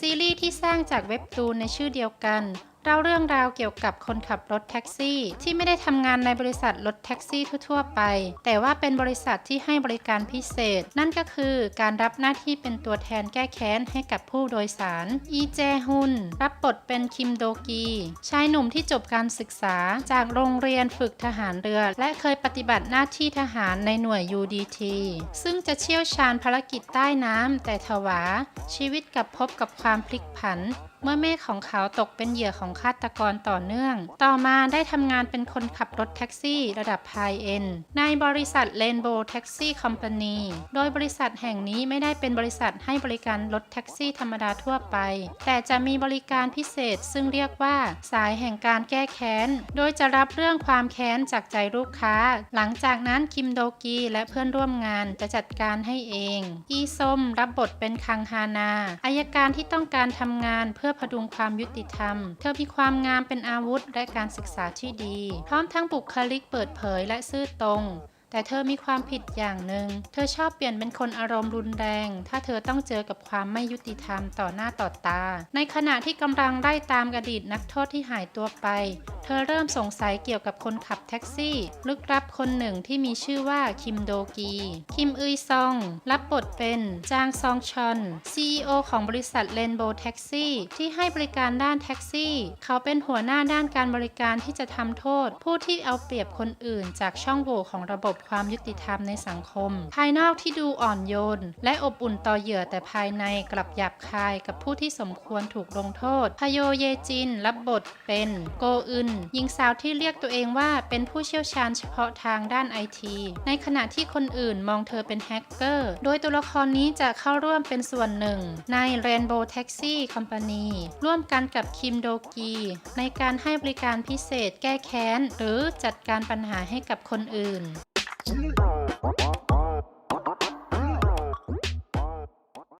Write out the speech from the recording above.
ซีรีส์ที่สร้างจากเว็บตูนในชื่อเดียวกัน เล่าเรื่องราวเกี่ยวกับคนขับรถแท็กซี่ ที่ไม่ได้ทำงานในบริษัทรถแท็กซี่ทั่ว ๆ ไป แต่ว่าเป็นบริษัทที่ให้บริการพิเศษ นั่นก็คือการรับหน้าที่เป็นตัวแทนแก้แค้นให้กับผู้โดยสาร อีเจฮุน รับบทเป็นคิมโดกี ชายหนุ่มที่จบการศึกษาจากโรงเรียนฝึกทหารเรือ และเคยปฏิบัติหน้าที่ทหารในหน่วย UDT ซึ่งจะเชี่ยวชาญภารกิจใต้น้ำแต่ทว่าชีวิตกับพบกับความพลิกผัน เมื่อแม่ของเขาตกเป็นเหยื่อของฆาตกรต่อเนื่อง ต่อมาได้ทำงานเป็นคนขับรถแท็กซี่ระดับไฮเอ็นในบริษัท Rainbow Taxi Company โดยบริษัทแห่งนี้ไม่ได้เป็นบริษัทให้บริการรถแท็กซี่ธรรมดาทั่วไป แต่จะมีบริการพิเศษซึ่งเรียกว่า สายแห่งการแก้แค้น โดยจะรับเรื่องความแค้นจากใจลูกค้า หลังจากนั้นคิมโดกีและเพื่อนร่วมงานจะจัดการให้เอง อีส้มรับบทเป็นคังฮานาอายการที่ต้องการทำงานเพื่อพดุงความยุติธรรม เธอมีความงามเป็นอาวุธและการศึกษาที่ดี พร้อมทั้งบุคลิกเปิดเผยและซื่อตรง แต่เธอมีความผิดอย่างหนึ่ง เธอชอบเปลี่ยนเป็นคนอารมณ์รุนแรง ถ้าเธอต้องเจอกับความไม่ยุติธรรมต่อหน้าต่อตา ในขณะที่กำลังไล่ตามอดีตนักโทษที่หายตัวไป เธอเริ่มสงสัยเกี่ยวกับคนขับแท็กซี่ ลึกลับคนหนึ่งที่มีชื่อว่าคิมโดกี คิมอึยซอง รับบทเป็นจางซองชอน CEO ของบริษัท Rainbow Taxi ที่ให้บริการด้านแท็กซี่ เขาเป็นหัวหน้าด้านการบริการที่จะทำโทษ ผู้ที่เอาเปรียบคนอื่นจากช่องโหว่ของระบบความยุติธรรมในสังคม ภายนอกที่ดูอ่อนโยน และอบอุ่นต่อเหยื่อแต่ภายในกลับหยาบคายกับผู้ที่สมควรถูกลงโทษพโยเยจิน รับบทเป็น โกอึนหญิงสาวที่เรียกตัวเองว่าเป็นผู้เชี่ยวชาญเฉพาะทางด้านไอทีในขณะที่คนอื่นมองเธอเป็นแฮกเกอร์ โดยตัวละครนี้จะเข้าร่วมเป็นส่วนหนึ่ง ใน Rainbow Taxi Company ร่วมกันกับคิมโดกี ในการให้บริการพิเศษแก้แค้น หรือจัดการปัญหาให้กับคนอื่น